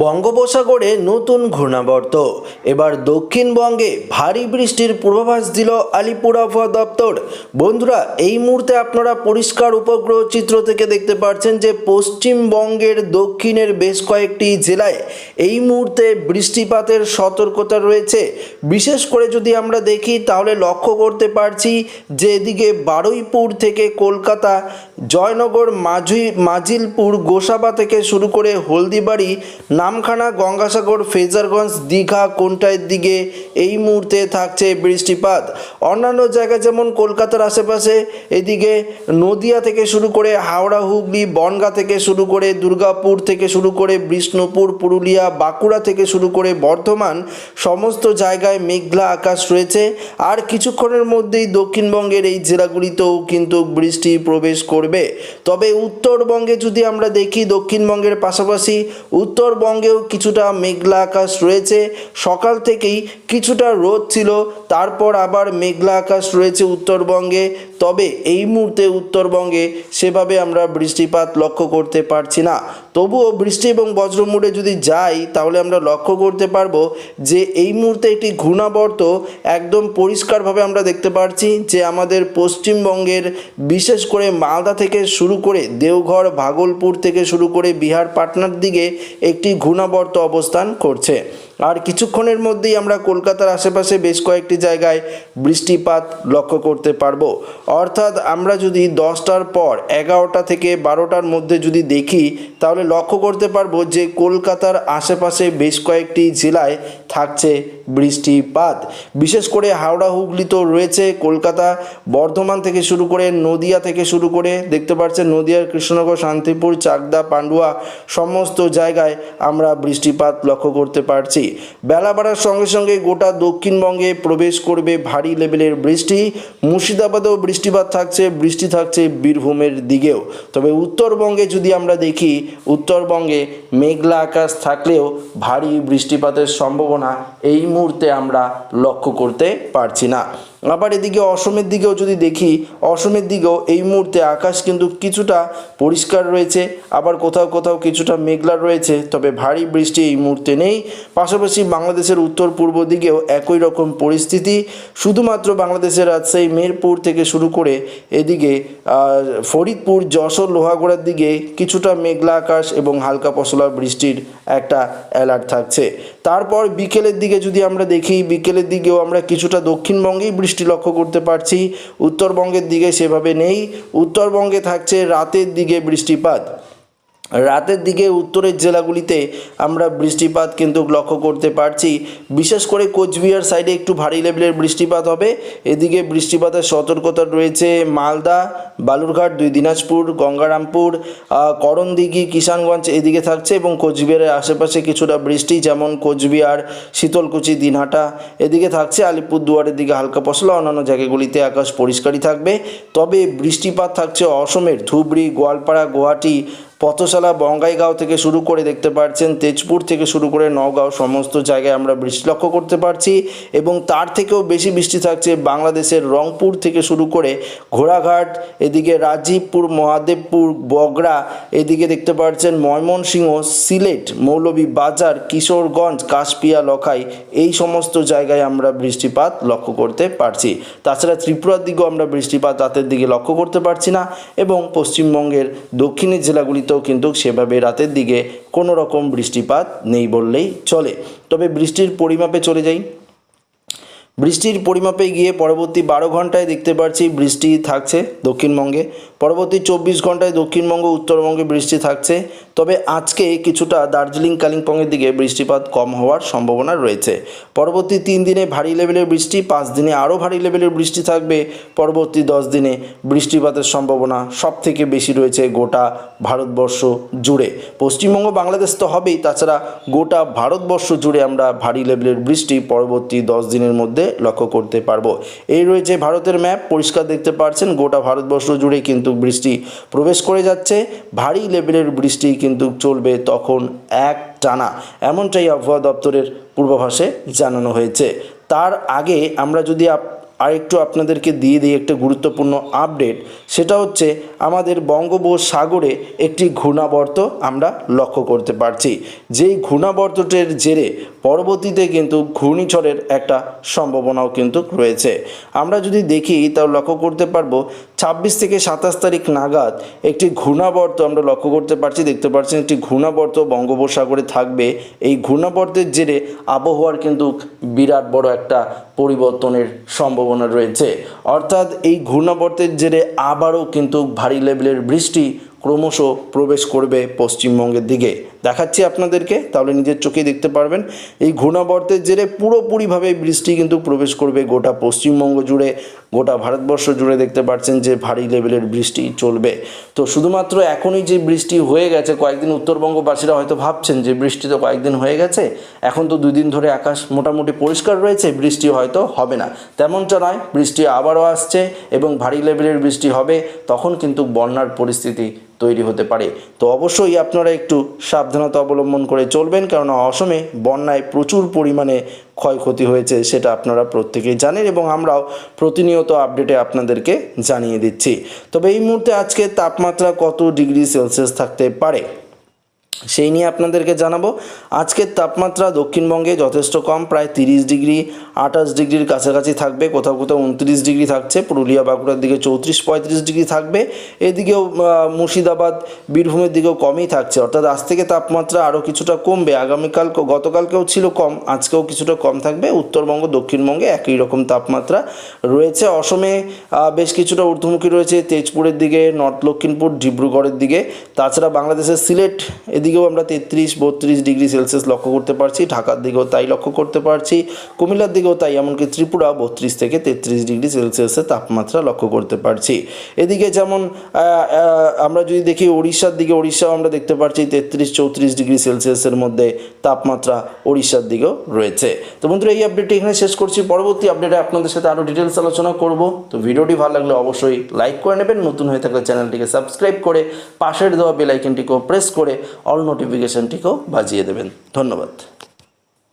বঙ্গোপসাগরে নতুন ঘূর্ণাবর্ত। এবার দক্ষিণবঙ্গে ভারী বৃষ্টির পূর্বাভাস দিল আলিপুর আবহাওয়া দপ্তর। বন্ধুরা, এই মুহূর্তে আপনারা পরিষ্কার উপগ্রহ চিত্র থেকে দেখতে পাচ্ছেন যে পশ্চিমবঙ্গের দক্ষিণের বেশ কয়েকটি জেলায় এই মুহূর্তে বৃষ্টিপাতের সতর্কতা রয়েছে। বিশেষ করে যদি আমরা দেখি, তাহলে লক্ষ্য করতে পারছি যে এদিকে বারুইপুর থেকে কলকাতা জয়নগর মাঝি, মাজিলপুর গোসাবা থেকে শুরু করে হলদিবাড়ি, নামখানা, গঙ্গাসাগর, ফেজারগঞ্জ, দীঘা কোনটায় দিকে এই মুহূর্তে থাকছে বৃষ্টিপাত। অন্যান্য জায়গা যেমন কলকাতার আশেপাশে, এদিকে নদিয়া থেকে শুরু করে হাওড়া, হুগলি, বনগা থেকে শুরু করে দুর্গাপুর থেকে শুরু করে বিষ্ণুপুর, পুরুলিয়া, বাঁকুড়া থেকে শুরু করে বর্ধমান, সমস্ত জায়গায় মেঘলা আকাশ রয়েছে। আর কিছুক্ষণের মধ্যেই দক্ষিণবঙ্গের এই জেলাগুলিতেও কিন্তু বৃষ্টি প্রবেশ করবে তবে উত্তরবঙ্গে যদি আমরা দেখি, দক্ষিণবঙ্গের পাশাপাশি উত্তরবঙ্গেও কিছুটা মেঘলা আকাশ রয়েছে। সকাল থেকেই কিছুটা রোদ ছিল, তারপর আবার মেঘলা আকাশ রয়েছে উত্তরবঙ্গে। তবে এই মুহূর্তে উত্তরবঙ্গে সেভাবে আমরা বৃষ্টিপাত লক্ষ্য করতে পারছি না। তবুও বৃষ্টি এবং বজ্রমুড়ে যদি যাই, তাহলে আমরা লক্ষ্য করতে পারব যে এই মুহূর্তে একটি ঘূর্ণাবর্ত একদম পরিষ্কারভাবে আমরা দেখতে পাচ্ছি যে আমাদের পশ্চিমবঙ্গের, বিশেষ করে মালদা থেকে শুরু করে দেওঘর, ভাগলপুর থেকে শুরু করে বিহার, পাটনার দিকে একটি ঘূর্ণাবর্ত অবস্থান করছে। আর কিছুক্ষণের মধ্যেই আমরা কলকাতার আশেপাশে বেশ কয়েকটি জায়গায় বৃষ্টিপাত লক্ষ্য করতে পারব। অর্থাৎ আমরা যদি দশটার পর এগারোটা থেকে বারোটার মধ্যে যদি দেখি, তাহলে লক্ষ্য করতে পারব যে কলকাতার আশেপাশে বেশ কয়েকটি জেলায় থাকছে বৃষ্টিপাত। বিশেষ করে হাওড়া, হুগলি তো রয়েছে। কলকাতা বর্ধমান থেকে শুরু করে নদিয়া থেকে শুরু করে দেখতে পাচ্ছেন নদিয়ার কৃষ্ণনগর, শান্তিপুর, চাকদা, পান্ডুয়া, সমস্ত জায়গায় আমরা বৃষ্টিপাত লক্ষ্য করতে পারছি। বেলা বাড়ার সঙ্গে সঙ্গে গোটা দক্ষিণবঙ্গে প্রবেশ করবে ভারী লেভেলের বৃষ্টি। মুর্শিদাবাদেও বৃষ্টিপাত থাকছে, বৃষ্টি থাকছে বীরভূমের দিকেও। তবে উত্তরবঙ্গে যদি আমরা দেখি, উত্তরবঙ্গে মেঘলা আকাশ থাকলেও ভারী বৃষ্টিপাতের সম্ভাবনা এই মুহূর্তে আমরা লক্ষ্য করতে পারছি না। আবার এদিকে অসমের দিকেও যদি দেখি, অসমের দিকেও এই মুহূর্তে আকাশ কিন্তু কিছুটা পরিষ্কার রয়েছে, আবার কোথাও কোথাও কিছুটা মেঘলা রয়েছে, তবে ভারী বৃষ্টি এই মুহূর্তে নেই। পাশাপাশি বাংলাদেশের উত্তর পূর্ব দিকেও একই রকম পরিস্থিতি, শুধুমাত্র বাংলাদেশের রাজশাহী, মেরপুর থেকে শুরু করে এদিকে ফরিদপুর, যশোর, লোহাগড়ার দিকে কিছুটা মেঘলা আকাশ এবং হালকা পশলা বৃষ্টির একটা অ্যালার্ট থাকছে। তারপর বিকেলের দিকে যদি আমরা দেখি, বিকেলের দিকেও আমরা কিছুটা দক্ষিণবঙ্গেই বৃষ্টি লক্ষ্য করতে পারছি। উত্তরবঙ্গের দিকে সেভাবে নেই। উত্তরবঙ্গে থাকছে রাতের দিকে বৃষ্টিপাত। রাতের দিকে উত্তরের জেলাগুলিতে আমরা বৃষ্টিপাত কিন্তু লক্ষ্য করতে পারছি। বিশেষ করে কোচবিহার সাইডে একটু ভারী লেভেলের বৃষ্টিপাত হবে। এদিকে বৃষ্টিপাতের সতর্কতা রয়েছে মালদা, বালুরঘাট, দুই দিনাজপুর, গঙ্গারামপুর করণদিঘি, কিষানগঞ্জ এদিকে থাকছে এবং কোচবিহারের আশেপাশে কিছুটা বৃষ্টি যেমন কোচবিহার, শীতলকুচি, দিনহাটা এদিকে থাকছে। আলিপুরদুয়ারের দিকে হালকা পশলা, অন্যান্য জায়গাগুলিতে আকাশ পরিষ্কারই থাকবে। তবে বৃষ্টিপাত থাকছে অসমের ধুবড়ি, গোয়ালপাড়া, গুয়াহাটি পথশালা, বঙ্গাইগাঁও থেকে শুরু করে দেখতে পাচ্ছেন তেজপুর থেকে শুরু করে নওগাঁও, সমস্ত জায়গায় আমরা বৃষ্টি লক্ষ্য করতে পারছি এবং তার থেকেও বেশি বৃষ্টি থাকছে বাংলাদেশের রংপুর থেকে শুরু করে ঘোড়াঘাট, এদিকে রাজীবপুর, মহাদেবপুর, বগরা, এদিকে দেখতে পাচ্ছেন ময়মনসিংহ, সিলেট, মৌলভী বাজার, কিশোরগঞ্জ, কাশপিয়া, লখাই, এই সমস্ত জায়গায় আমরা বৃষ্টিপাত লক্ষ্য করতে পারছি। তাছাড়া ত্রিপুরার দিকেও আমরা বৃষ্টিপাত রাতের দিকে লক্ষ্য করতে পারছি না এবং পশ্চিমবঙ্গের দক্ষিণের জেলাগুলিতেও কিন্তু সেভাবে রাতের দিকে কোনো রকম বৃষ্টিপাত নেই বললেই চলে। তবে বৃষ্টির পরিমাপে চলে যাই। বৃষ্টির পরিমাপে গিয়ে পরবর্তী বারো ঘন্টায় দেখতে পাচ্ছি বৃষ্টি থাকছে দক্ষিণবঙ্গে। পরবর্তী চব্বিশ ঘন্টায় দক্ষিণবঙ্গ, উত্তরবঙ্গে বৃষ্টি থাকছে। তবে আজকে কিছুটা দার্জিলিং, কালিম্পংয়ের দিকে বৃষ্টিপাত কম হওয়ার সম্ভাবনা রয়েছে। পরবর্তী তিন দিনে ভারী লেভেলের বৃষ্টি, পাঁচ দিনে আরও ভারী লেভেলের বৃষ্টি থাকবে। পরবর্তী দশ দিনে বৃষ্টিপাতের সম্ভাবনা সব থেকে বেশি রয়েছে গোটা ভারতবর্ষ জুড়ে। পশ্চিমবঙ্গ, বাংলাদেশ তো হবেই, তাছাড়া গোটা ভারতবর্ষ জুড়ে আমরা ভারী লেভেলের বৃষ্টি পরবর্তী দশ দিনের মধ্যে লক্ষ্য করতে পারব। এই রয়েছে ভারতের ম্যাপ পরিষ্কার দেখতে পাচ্ছেন গোটা ভারতবর্ষ জুড়ে কিন্তু বৃষ্টি প্রবেশ করে যাচ্ছে। ভারী লেভেলের বৃষ্টি কিন্তু চলবে তখন এক টানা এমনটাই আবহাওয়া দপ্তরের পূর্বাভাসে জানানো হয়েছে। তার আগে আমরা যদি আপ- আরেকটু আপনাদেরকে দিয়ে দিই একটা গুরুত্বপূর্ণ আপডেট সেটা হচ্ছে আমাদের বঙ্গোপসাগরে একটি ঘূর্ণাবর্ত আমরা লক্ষ্য করতে পারছি। যেই ঘূর্ণাবর্তটির জেরে পরবর্তীতে কিন্তু ঘূর্ণিঝড়ের একটা সম্ভাবনাও কিন্তু রয়েছে। আমরা যদি দেখি তাও লক্ষ্য করতে পারব ছাব্বিশ থেকে সাতাশ তারিখ নাগাদ একটি ঘূর্ণাবর্ত আমরা লক্ষ্য করতে পারছি, দেখতে পাচ্ছেন একটি ঘূর্ণাবর্ত বঙ্গোপসাগরে থাকবে। এই ঘূর্ণাবর্তের জেরে আবহাওয়ার কিন্তু বিরাট বড় একটা পরিবর্তনের সম্ভাবনা রয়েছে। অর্থাৎ এই ঘূর্ণাবর্তের জেরে আবারও কিন্তু ভারী লেভেলের বৃষ্টি ক্রমশ প্রবেশ করবে পশ্চিমবঙ্গের দিকে। দেখাচ্ছি আপনাদেরকে, তাহলে নিজের চোখেই দেখতে পারবেন। এই ঘূর্ণাবর্তের জেরে পুরোপুরিভাবে বৃষ্টি কিন্তু প্রবেশ করবে গোটা পশ্চিমবঙ্গ জুড়ে, গোটা ভারতবর্ষ জুড়ে দেখতে পাচ্ছেন যে ভারী লেভেলের বৃষ্টি চলবে। তো শুধুমাত্র এখনই যে বৃষ্টি হয়ে গেছে, কয়েকদিন উত্তরবঙ্গবাসীরা হয়তো ভাবছেন যে বৃষ্টি তো কয়েকদিন হয়ে গেছে, এখন তো দুই দিন ধরে আকাশ মোটামুটি পরিষ্কার রয়েছে, বৃষ্টি হয়তো হবে না। তেমনটা নয়, বৃষ্টি আবারও আসছে এবং ভারী লেভেলের বৃষ্টি হবে, তখন কিন্তু বন্যার পরিস্থিতি তৈরি হতে পারে। তো অবশ্যই আপনারা একটু সাবধানতা অবলম্বন করে চলবেন কারণ অসমে বন্যায় প্রচুর পরিমাণে ক্ষয়ক্ষতি হয়েছে সেটা আপনারা প্রত্যেকেই জানেন এবং আমরাও প্রতিনিয়ত আপডেটে আপনাদেরকে জানিয়ে দিচ্ছি। তবে এই মুহূর্তে আজকে তাপমাত্রা কত ডিগ্রি সেলসিয়াস থাকতে পারে? সেই নিয়ে আপনাদেরকে জানাব। আজকের তাপমাত্রা দক্ষিণবঙ্গে যথেষ্ট কম, প্রায় তিরিশ ডিগ্রি, আঠাশ ডিগ্রির কাছাকাছি থাকবে, কোথাও কোথাও উনত্রিশ ডিগ্রি থাকছে, পুরুলিয়া, বাঁকুড়ার দিকে চৌত্রিশ, পঁয়ত্রিশ ডিগ্রি থাকবে। এদিকেও মুর্শিদাবাদ, বীরভূমের দিকেও কমই থাকছে। অর্থাৎ আজ থেকে তাপমাত্রা আরও কিছুটা কমবে, আগামীকাল গতকালকেও ছিল কম, আজকেও কিছুটা কম থাকবে। উত্তরবঙ্গ, দক্ষিণবঙ্গে একই রকম তাপমাত্রা রয়েছে। অসমে বেশ কিছুটা ঊর্ধ্বমুখী রয়েছে, তেজপুরের দিকে, নর্থ লক্ষিমপুর, ডিব্রুগড়ের দিকে। তাছাড়া বাংলাদেশের সিলেট এদিকেও আমরা তেত্রিশ, বত্রিশ ডিগ্রি সেলসিয়াস লক্ষ্য করতে পারছি, ঢাকার দিকেও তাই লক্ষ্য করতে পারছি, কুমিল্লার দিকেও তাই, এমনকি ত্রিপুরা বত্রিশ থেকে তেত্রিশ ডিগ্রি সেলসিয়াসের তাপমাত্রা লক্ষ্য করতে পারছি। এদিকে যেমন আমরা যদি দেখি উড়িষ্যার দিকে উড়িষ্যাও আমরা দেখতে পাচ্ছি তেত্রিশ, চৌত্রিশ ডিগ্রি সেলসিয়াসের মধ্যে তাপমাত্রা উড়িষ্যার দিকেও রয়েছে। তো বন্ধুরা, এই আপডেটটি এখানে শেষ করছি। পরবর্তী আপডেটে আপনাদের সাথে আরও ডিটেলস আলোচনা করব। তো ভিডিওটি ভালো লাগলে অবশ্যই লাইক করে নেবেন। নতুন হয়ে থাকলে চ্যানেলটিকে সাবস্ক্রাইব করে পাশের দেওয়া বেল আইকনটিকেও প্রেস করে অল নোটিফিকেশনটিকেও বাজিয়ে দেবেন। ধন্যবাদ।